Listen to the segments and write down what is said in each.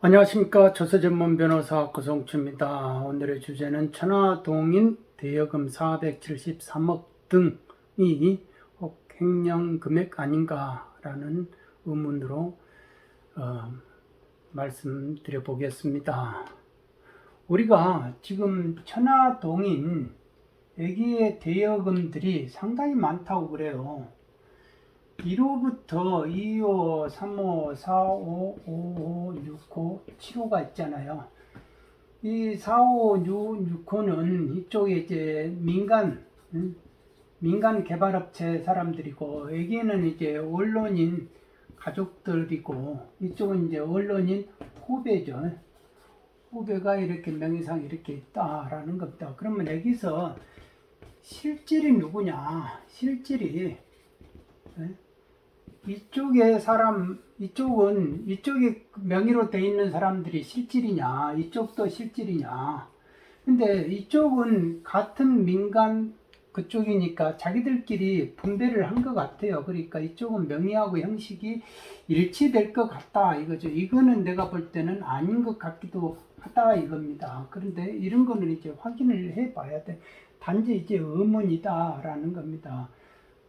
안녕하십니까 조세전문 변호사 고성주입니다. 오늘의 주제는 천하동인 대여금 473억 등이 혹 횡령 금액 아닌가라는 의문으로 어, 말씀드려 보겠습니다. 우리가 지금 천하동인 애기의 대여금들이 상당히 많다고 그래요. 1호부터 2호, 3호, 4호, 5호, 6호, 7호가 있잖아요. 이 4호, 6, 6호는 이쪽에 이제 민간, 음, 민간 개발업체 사람들이고, 여기는 이제 언론인 가족들이고, 이쪽은 이제 언론인 후배죠. 후배가 이렇게 명의상 이렇게 있다라는 겁니다. 그러면 여기서 실질이 누구냐? 실질이 예? 이쪽에 사람 이쪽은 이쪽에 명의로 돼 있는 사람들이 실질이냐 이쪽도 실질이냐. 근데 이쪽은 같은 민간 그쪽이니까 자기들끼리 분배를 한 것 같아요. 그러니까 이쪽은 명의하고 형식이 일치될 것 같다 이거죠. 이거는 내가 볼 때는 아닌 것 같기도 하다 이겁니다. 그런데 이런 거는 이제 확인을 해 봐야 돼. 단지 이제 의문이다라는 겁니다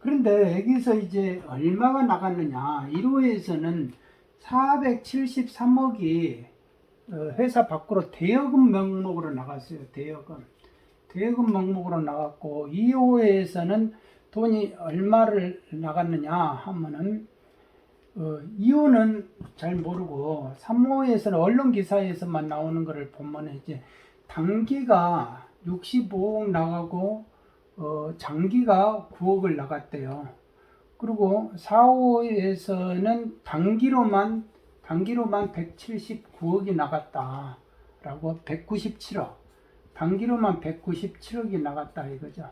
그런데 여기서 이제 얼마가 나갔느냐. 1호에서는 473억이 어, 회사 밖으로 대여금 명목으로 나갔어요. 대여금. 대여금 명목으로 나갔고 2호에서는 돈이 얼마를 나갔느냐 하면은 어, 2호는 잘 모르고 3호에서는 언론 기사에서만 나오는 거를 보면 이제 단기가 65억 나가고 어, 장기가 9억을 나갔대요. 그리고 4호에서는 단기로만 단기로만 179억이 나갔다라고 197억 단기로만 197억이 나갔다 이거죠.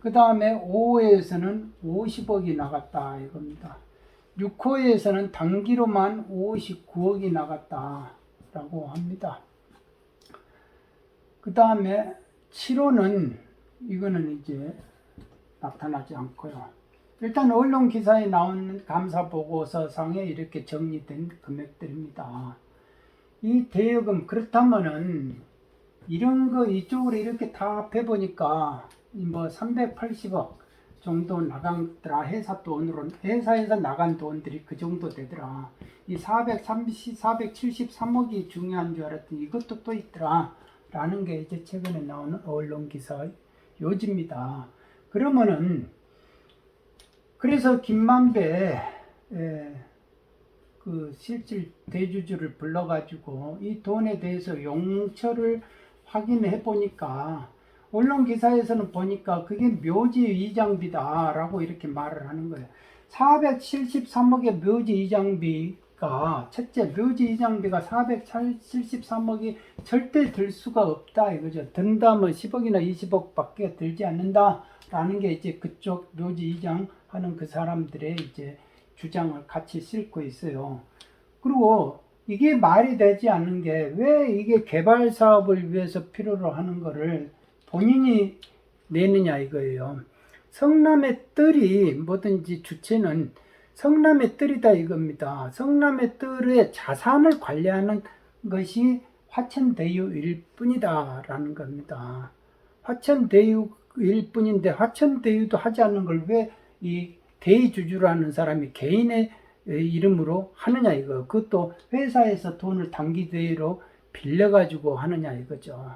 그 다음에 5호에서는 50억이 나갔다 이겁니다. 6호에서는 단기로만 59억이 나갔다라고 합니다. 그 다음에 7호는 이거는 이제 나타나지 않고요. 일단 언론 기사에 나온 감사 보고서 상에 이렇게 정리된 금액들입니다. 이 대여금 그렇다면은 이런 거 이쪽으로 이렇게 다 합해 보니까 뭐 380억 정도 나간더라 회사 돈으로 회사에서 나간 돈들이 그 정도 되더라 이 430, 473억이 중요한 줄 알았더니 이것도 또 있더라 라는 게 이제 최근에 나오는 언론 기사 요지입니다. 그러면은 그래서 김만배 에, 그 실질 대주주를 불러가지고 이 돈에 대해서 용처를 확인해 보니까 언론 기사에서는 보니까 그게 묘지 이장비다라고 이렇게 말을 하는 거예요. 473억의 묘지 이장비 가 첫째 묘지 이장비가 473억이 절대 들 수가 없다 이거죠. 든다면 10억이나 20억밖에 들지 않는다라는 게 이제 그쪽 묘지 이장 하는 그 사람들의 이제 주장을 같이 싣고 있어요. 그리고 이게 말이 되지 않는 게 왜 이게 개발 사업을 위해서 필요로 하는 거를 본인이 내느냐 이거예요. 성남의 뜰이 뭐든지 주체는 성남의 뜰이다 이겁니다. 성남의 뜰의 자산을 관리하는 것이 화천대유일 뿐이다라는 겁니다. 화천대유일 뿐인데 화천대유도 하지 않는 걸 왜 이 대주주라는 사람이 개인의 이름으로 하느냐 이거. 그것도 회사에서 돈을 단기 대회로 빌려가지고 하느냐 이거죠.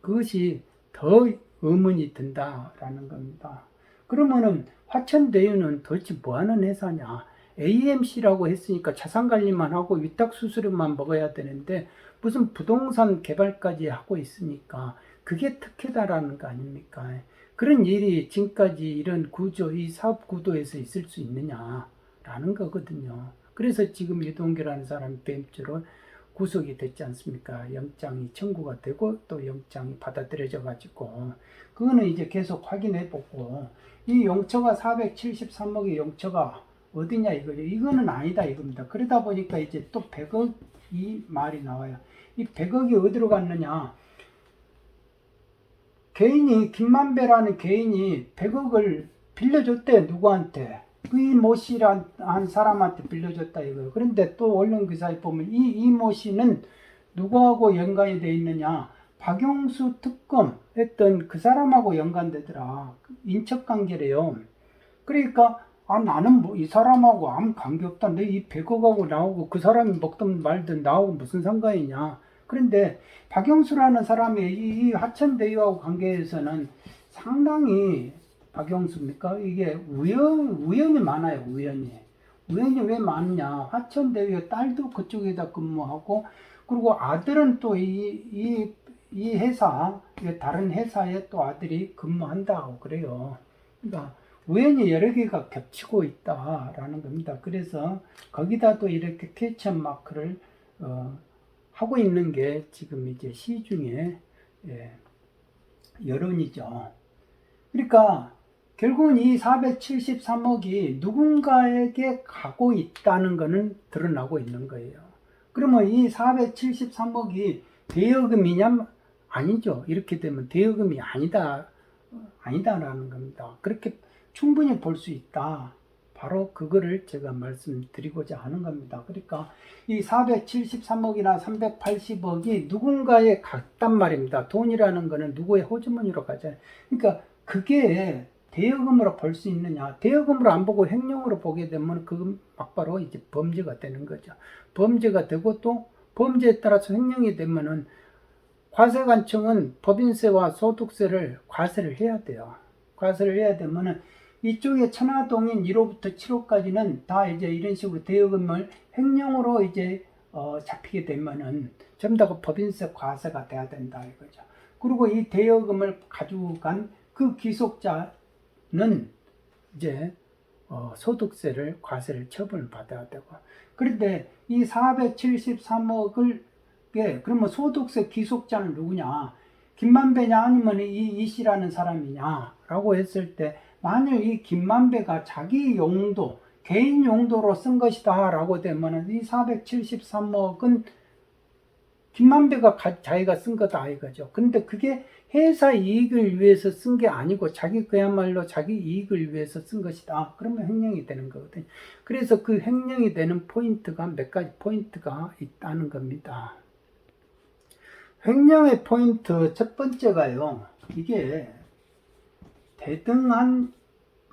그것이 더 의문이 든다라는 겁니다. 그러면은 화천대유는 도대체 뭐 하는 회사냐? AMC라고 했으니까 자산 관리만 하고 위탁 수수료만 먹어야 되는데 무슨 부동산 개발까지 하고 있으니까 그게 특혜다라는 거 아닙니까? 그런 일이 지금까지 이런 구조, 이 사업 구도에서 있을 수 있느냐라는 거거든요. 그래서 지금 유동규라는 사람이 뱀주로 구속이 됐지 않습니까? 영장이 청구가 되고 또 영장이 받아들여져 가지고 그거는 이제 계속 확인해 보고 이 용처가 473억의 용처가 어디냐 이거죠. 이거는 아니다 이겁니다. 그러다 보니까 이제 또 100억 이 말이 나와요. 이 100억이 어디로 갔느냐? 개인이 김만배라는 개인이 100억을 빌려줬대 누구한테 이모 씨란 한 사람한테 빌려줬다 이거예요. 그런데 또 언론 기사에 보면 이 이모 씨는 누구하고 연관이 돼 있느냐? 박용수 특검 했던 그 사람하고 연관되더라. 인척 관계래요. 그러니까 아 나는 뭐 이 사람하고 아무 관계 없다. 내 이 100억하고 나오고 그 사람이 먹든 말든 나하고 무슨 상관이냐. 그런데 박영수라는 사람이 이, 이 하천대유하고 관계에서는 상당히 박영수입니까? 이게 우연 우연이 많아요. 우연이. 우연이 왜 많냐? 하천대유 딸도 그쪽에다 근무하고 그리고 아들은 또 이 이 이 회사 이 다른 회사에 또 아들이 근무한다고 그래요. 그러니까 우연히 여러 개가 겹치고 있다라는 겁니다. 그래서 거기다 또 이렇게 캐치업 마크를 어, 하고 있는 게 지금 이제 시중에 예, 여론이죠. 그러니까 결국은 이 473억이 누군가에게 가고 있다는 것은 드러나고 있는 거예요. 그러면 이 473억이 대여금이냐? 아니죠. 이렇게 되면 대여금이 아니다. 아니다라는 겁니다. 그렇게 충분히 볼 수 있다. 바로 그거를 제가 말씀드리고자 하는 겁니다. 그러니까 이 473억이나 380억이 누군가에 갔단 말입니다. 돈이라는 거는 누구의 호주머니로 가잖아요. 그러니까 그게 대여금으로 볼 수 있느냐? 대여금으로 안 보고 횡령으로 보게 되면 그 막바로 이제 범죄가 되는 거죠. 범죄가 되고 또 범죄에 따라서 횡령이 되면은 과세관청은 법인세와 소득세를 과세를 해야 돼요. 과세를 해야 되면은 이쪽에 천화동인 1호부터 7호까지는 다 이제 이런 식으로 대여금을 횡령으로 이제 어, 잡히게 되면은 전부 다 그 법인세 과세가 돼야 된다 이거죠. 그리고 이 대여금을 가지고 간그 기속자는 이제 어, 소득세를 과세를 처분을 받아야 되고 그런데 이 473억을 예, 그러면 소득세 기속자는 누구냐? 김만배냐 아니면 이 이 씨라는 사람이냐라고 했을 때 만약 이 김만배가 자기 용도 개인 용도로 쓴 것이다 라고 되면은 이 473억은 김만배가 가- 자기가 쓴 거다 이거죠. 근데 그게 회사 이익을 위해서 쓴 게 아니고 자기 그야말로 자기 이익을 위해서 쓴 것이다. 그러면 횡령이 되는 거거든요. 그래서 그 횡령이 되는 포인트가 몇 가지 포인트가 있다는 겁니다. 횡령의 포인트 첫 번째가요. 이게 대등한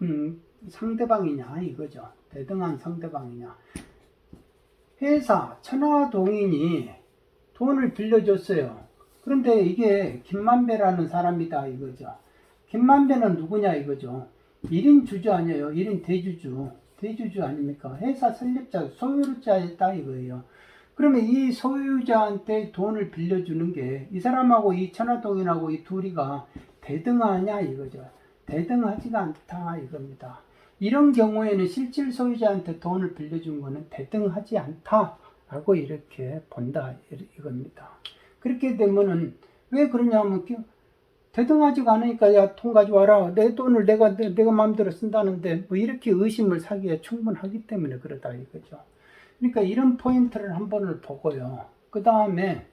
음, 상대방이냐 이거죠. 대등한 상대방이냐. 회사 천하동인이 돈을 빌려줬어요. 그런데 이게 김만배라는 사람이다 이거죠. 김만배는 누구냐 이거죠. 1인 주주 아니에요. 1인 대주주. 대주주 아닙니까? 회사 설립자, 소유자였다 이거예요. 그러면 이 소유자한테 돈을 빌려주는 게 이 사람하고 이 천하동인하고 이 둘이가 대등하냐 이거죠. 대등하지가 않다 이겁니다. 이런 경우에는 실질 소유자한테 돈을 빌려준 거는 대등하지 않다라고 이렇게 본다 이- 이겁니다. 그렇게 되면은 왜 그러냐면 그 대등하지가 않으니까 야 돈 가져와라 내 돈을 내가 내, 내가 마음대로 쓴다는데 뭐 이렇게 의심을 사기에 충분하기 때문에 그러다 이거죠. 그러니까 이런 포인트를 한 번을 보고요. 그 다음에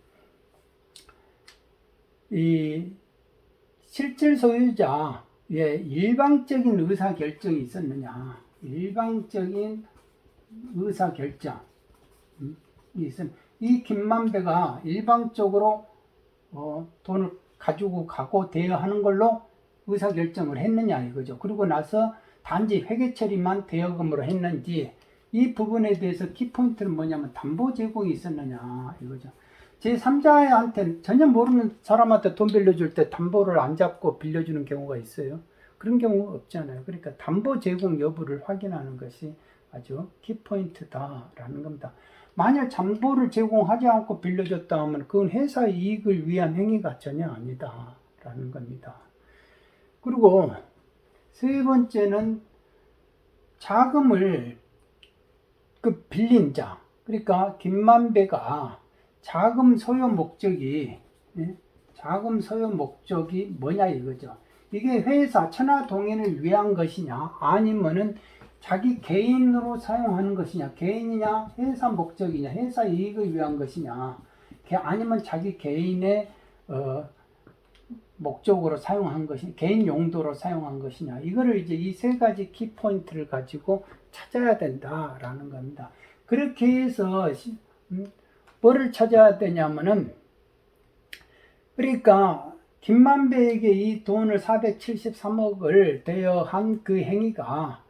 이 실질 소유자의 일방적인 의사 결정이 있었느냐? 일방적인 의사 결정. 음, 이 있음. 이 김만배가 일방적으로 어, 돈을 가지고 가고 대여하는 걸로 의사 결정을 했느냐 이거죠. 그리고 나서 단지 회계 처리만 대여금으로 했는지 이 부분에 대해서 키포인트는 뭐냐면 담보 제공이 있었느냐 이거죠. 제 3자한테 전혀 모르는 사람한테 돈 빌려줄 때 담보를 안 잡고 빌려주는 경우가 있어요. 그런 경우가 없잖아요. 그러니까 담보 제공 여부를 확인하는 것이 아주 키포인트다라는 겁니다. 만약 담보를 제공하지 않고 빌려줬다 하면 그건 회사 이익을 위한 행위가 전혀 아니다라는 겁니다. 그리고 세 번째는 자금을 그 빌린 자, 그러니까 김만배가 자금 소요 목적이 예? 자금 소요 목적이 뭐냐 이거죠. 이게 회사 천하 동인을 위한 것이냐 아니면은 자기 개인으로 사용하는 것이냐 개인이냐 회사 목적이냐 회사 이익을 위한 것이냐 개- 아니면 자기 개인의 어 목적으로 사용한 것이 개인 용도로 사용한 것이냐 이거를 이제 이 세 가지 키 포인트를 가지고 찾아야 된다라는 겁니다. 그렇게 해서 시- 음, 뭐를 찾아야 되냐면은 그러니까 김만배에게 이 돈을 473억을 대여한 그 행위가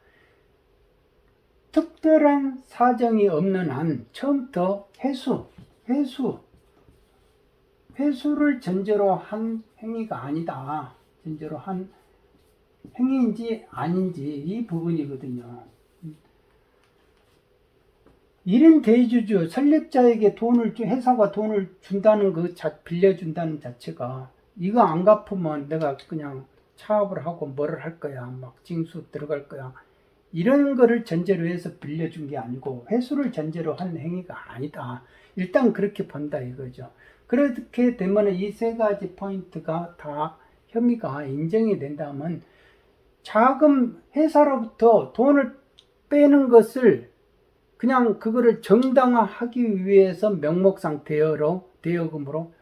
특별한 사정이 없는 한 처음부터 회수, 회수, 회수를 전제로 한 행위가 아니다. 전제로 한 행위인지 아닌지 이 부분이거든요. 일인 대주주 설립자에게 돈을 주 회사가 돈을 준다는 그 자, 빌려준다는 자체가 이거 안 갚으면 내가 그냥 차업을 하고 뭐를 할 거야 막 징수 들어갈 거야. 이런 거를 전제로 해서 빌려준 게 아니고 회수를 전제로 한 행위가 아니다. 일단 그렇게 본다 이거죠. 그렇게 되면 이 세 가지 포인트가 다 혐의가 인정이 된다면 자금 회사로부터 돈을 빼는 것을 그냥 그거를 정당화하기 위해서 명목상 대여로 대여금으로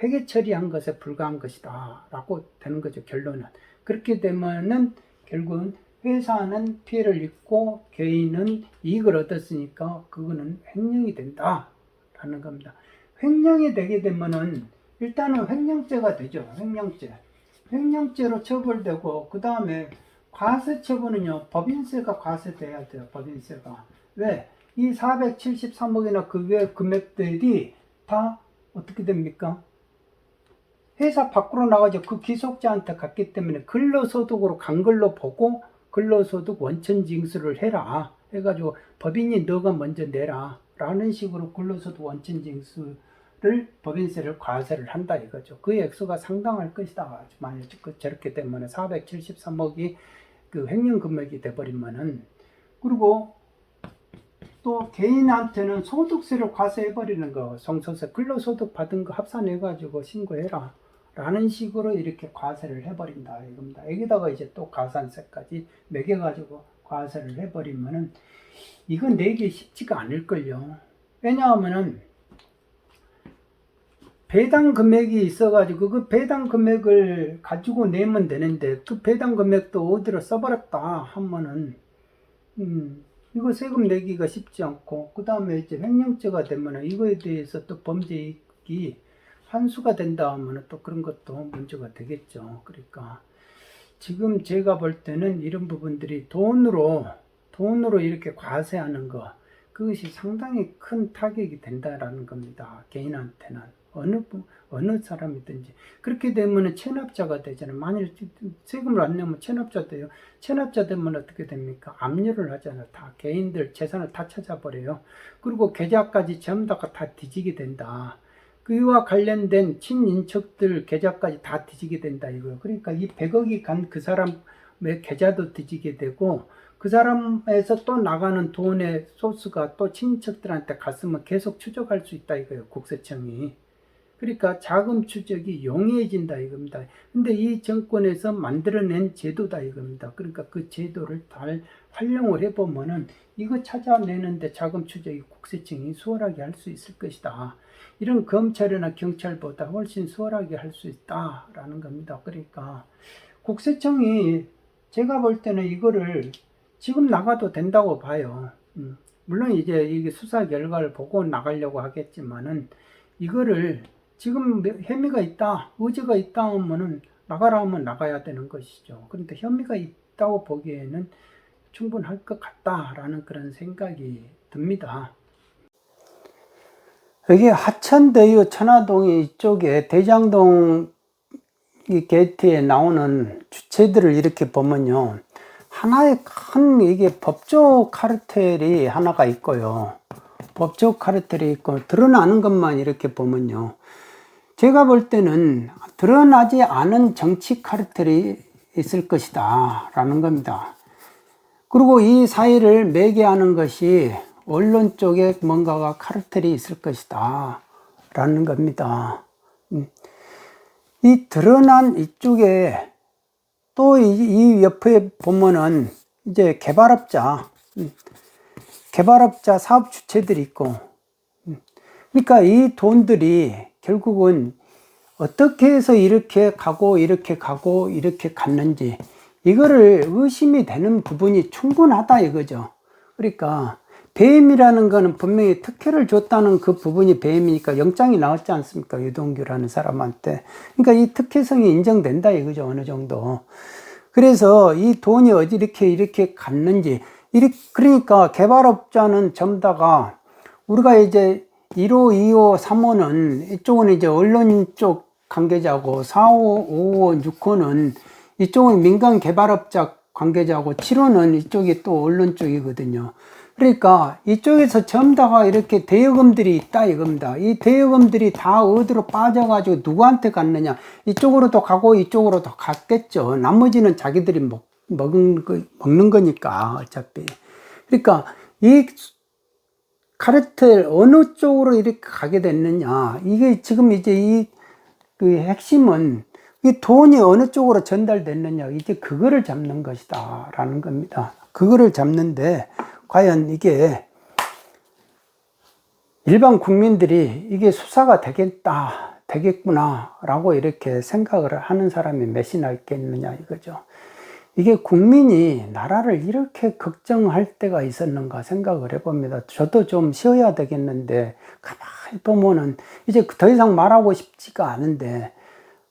회계 처리한 것에 불과한 것이다라고 되는 거죠 결론은. 그렇게 되면은 결국은 회사는 피해를 입고 개인은 이익을 얻었으니까 그거는 횡령이 된다라는 겁니다. 횡령이 되게 되면은 일단은 횡령죄가 되죠 횡령죄. 횡령죄로 처벌되고 그 다음에 과세 처분은요 법인세가 과세돼야 돼요 법인세가 왜? 이 473억이나 그 외 금액들이 다 어떻게 됩니까? 회사 밖으로 나가죠. 그 기속자한테 갔기 때문에 근로소득으로 간 걸로 보고 근로소득 원천 징수를 해라. 해가지고 법인이 너가 먼저 내라. 라는 식으로 근로소득 원천 징수를 법인세를 과세를 한다 이거죠. 그 액수가 상당할 것이다. 만약 그 저렇게 되면 473억이 그 횡령 금액이 돼버리면은 그리고 또 개인한테는 소득세를 과세해버리는 거, 성소세, 근로소득 받은 거 합산해가지고 신고해라. 라는 식으로 이렇게 과세를 해버린다. 이겁니다. 여기다가 이제 또 가산세까지 매겨가지고 과세를 해버리면은 이건 내기 쉽지가 않을걸요. 왜냐하면은 배당 금액이 있어가지고 그 배당 금액을 가지고 내면 되는데 그 배당 금액도 어디로 써버렸다 하면은 음, 이거 세금 내기가 쉽지 않고 그 다음에 이제 횡령죄가 되면 이거에 대해서 또 범죄이익이 환수가 된다 하면 또 그런 것도 문제가 되겠죠. 그러니까 지금 제가 볼 때는 이런 부분들이 돈으로 돈으로 이렇게 과세하는 거 그것이 상당히 큰 타격이 된다라는 겁니다. 개인한테는 어느 부- 어느 사람이든지 그렇게 되면 체납자가 되잖아요. 만일 세금을 안 내면 체납자 돼요. 체납자 되면 어떻게 됩니까? 압류를 하잖아요. 다 개인들 재산을 다 찾아버려요. 그리고 계좌까지 전부 다가 다 뒤지게 된다. 그와 관련된 친인척들 계좌까지 다 뒤지게 된다 이거예요. 그러니까 이 100억이 간 그 사람의 계좌도 뒤지게 되고 그 사람에서 또 나가는 돈의 소스가 또 친인척들한테 갔으면 계속 추적할 수 있다 이거예요. 국세청이. 그러니까 자금 추적이 용이해진다 이겁니다. 근데 이 정권에서 만들어낸 제도다 이겁니다. 그러니까 그 제도를 잘 활용을 해보면은 이거 찾아내는데 자금 추적이 국세청이 수월하게 할 수 있을 것이다. 이런 검찰이나 경찰보다 훨씬 수월하게 할 수 있다라는 겁니다. 그러니까 국세청이 제가 볼 때는 이거를 지금 나가도 된다고 봐요. 음, 물론 이제 이게 수사 결과를 보고 나가려고 하겠지만은 이거를 지금 혐의가 있다, 의지가 있다 하면은 나가라 하면 나가야 되는 것이죠. 그런데 혐의가 있다고 보기에는 충분할 것 같다라는 그런 생각이 듭니다. 여기 하천대유 천화동이 이쪽에 대장동 이 게이트에 나오는 주체들을 이렇게 보면요. 하나의 큰 이게 법조 카르텔이 하나가 있고요. 법조 카르텔이 있고 드러나는 것만 이렇게 보면요. 제가 볼 때는 드러나지 않은 정치 카르텔이 있을 것이다 라는 겁니다. 그리고 이 사이를 매개하는 것이 언론 쪽에 뭔가가 카르텔이 있을 것이다 라는 겁니다. 음. 이 드러난 이쪽에 또 이 옆에 보면은 이제 개발업자, 음, 개발업자 사업 주체들이 있고, 음. 그러니까 이 돈들이 결국은 어떻게 해서 이렇게 가고 이렇게 가고 이렇게 갔는지 이거를 의심이 되는 부분이 충분하다 이거죠. 그러니까 배임이라는 거는 분명히 특혜를 줬다는 그 부분이 배임이니까 영장이 나왔지 않습니까? 유동규라는 사람한테. 그러니까 이 특혜성이 인정된다 이거죠. 어느 정도. 그래서 이 돈이 어디 이렇게 이렇게 갔는지 이렇게 그러니까 개발업자는 전다가 우리가 이제 1호, 2호, 3호는 이쪽은 이제 언론 쪽 관계자고 4호, 5호, 6호는 이쪽은 민간 개발업자 관계자고 7호는 이쪽이 또 언론 쪽이거든요. 그러니까 이쪽에서 전부 다가 이렇게 대여금들이 있다 이겁니다. 이 대여금들이 다 어디로 빠져가지고 누구한테 갔느냐. 이쪽으로도 가고 이쪽으로도 갔겠죠. 나머지는 자기들이 먹, 먹은 거, 먹는 거니까 어차피. 그러니까 이 카르텔 어느 쪽으로 이렇게 가게 됐느냐. 이게 지금 이제 이 그 핵심은 이 돈이 어느 쪽으로 전달됐느냐. 이제 그거를 잡는 것이다. 라는 겁니다. 그거를 잡는데 과연 이게 일반 국민들이 이게 수사가 되겠다, 되겠구나, 라고 이렇게 생각을 하는 사람이 몇이나 있겠느냐 이거죠. 이게 국민이 나라를 이렇게 걱정할 때가 있었는가 생각을 해봅니다. 저도 좀 쉬어야 되겠는데, 가만히 보면은 이제 더 이상 말하고 싶지가 않은데,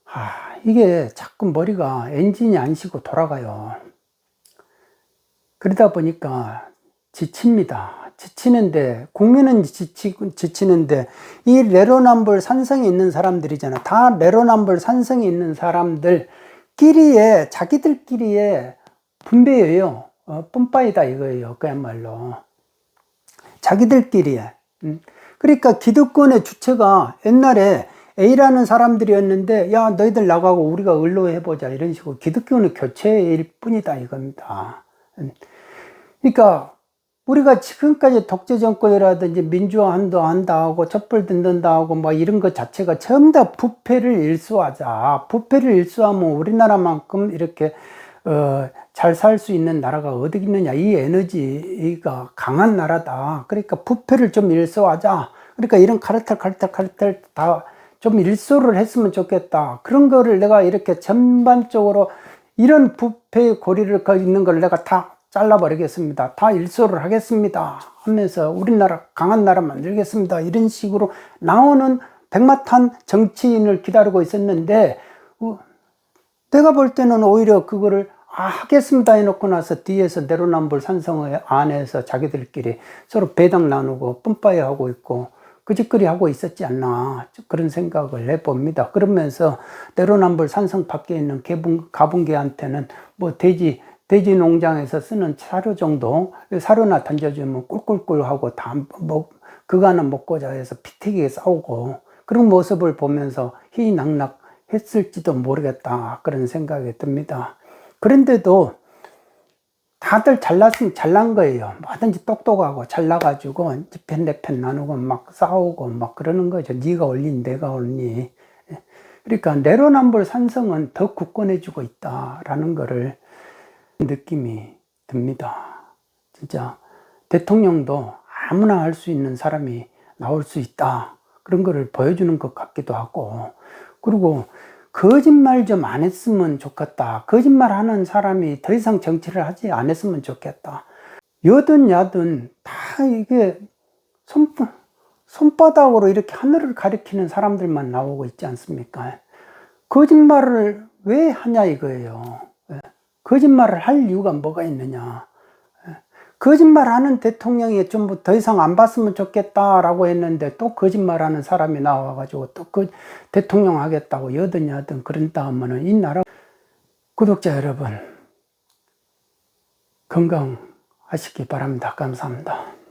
아, 이게 자꾸 머리가 엔진이 안 쉬고 돌아가요. 그러다 보니까 지칩니다. 지치는데, 국민은 지치, 지치는데, 이 내로남불 산성이 있는 사람들이잖아. 다 내로남불 산성이 있는 사람들 끼리에, 자기들끼리에 분배예요. 어, 뿜빠이다 이거예요. 그야말로. 자기들끼리에. 음. 그러니까 기득권의 주체가 옛날에 A라는 사람들이었는데, 야, 너희들 나가고 우리가 을로해 보자. 이런 식으로 기득권의 교체일 뿐이다 이겁니다. 음. 그러니까, 우리가 지금까지 독재 정권이라든지 민주화한다 한다 하고 촛불 듣는다 하고 뭐 이런 것 자체가 전부 다 부패를 일수하자. 부패를 일수하면 우리나라만큼 이렇게 어, 잘 살 수 있는 나라가 어디 있느냐. 이 에너지가 강한 나라다. 그러니까 부패를 좀 일소하자. 그러니까 이런 카르텔, 카르텔, 카르텔 다 좀 일소를 했으면 좋겠다. 그런 거를 내가 이렇게 전반적으로 이런 부패의 고리를 거 있는 걸 내가 다 잘라버리겠습니다. 다 일소를 하겠습니다. 하면서 우리나라 강한 나라 만들겠습니다. 이런 식으로 나오는 백마탄 정치인을 기다리고 있었는데 어, 내가 볼 때는 오히려 그거를 아, 하겠습니다 해놓고 나서 뒤에서 내로남불 산성의 안에서 자기들끼리 서로 배당 나누고 뿜빠이 하고 있고 그 짓거리 하고 있었지 않나 그런 생각을 해봅니다. 그러면서 내로남불 산성 밖에 있는 개분, 가분개한테는 뭐 돼지 돼지 농장에서 쓰는 사료 정도 사료나 던져주면 꿀꿀꿀 하고 다 먹, 그거는 먹고자 해서 피튀기게 싸우고 그런 모습을 보면서 희낙낙 했을지도 모르겠다 그런 생각이 듭니다. 그런데도 다들 잘났으면 잘난 거예요. 뭐든지 똑똑하고 잘나가지고 지편 내편 나누고 막 싸우고 막 그러는 거죠. 네가 올린 내가 올니. 그러니까 내로남불 산성은 더 굳건해지고 있다라는 거를 느낌이 듭니다. 진짜 대통령도 아무나 할 수 있는 사람이 나올 수 있다. 그런 거를 보여주는 것 같기도 하고 그리고 거짓말 좀 안 했으면 좋겠다. 거짓말 하는 사람이 더 이상 정치를 하지 않았으면 좋겠다. 여든 야든 다 이게 손, 손바닥으로 이렇게 하늘을 가리키는 사람들만 나오고 있지 않습니까? 거짓말을 왜 하냐 이거예요. 예. 거짓말을 할 이유가 뭐가 있느냐. 예. 거짓말하는 대통령이 좀 더 이상 안 봤으면 좋겠다라고 했는데 또 거짓말하는 사람이 나와가지고 또 그 대통령 하겠다고 여든 여든 그런 다음에는 이 나라 구독자 여러분 건강하시기 바랍니다. 감사합니다.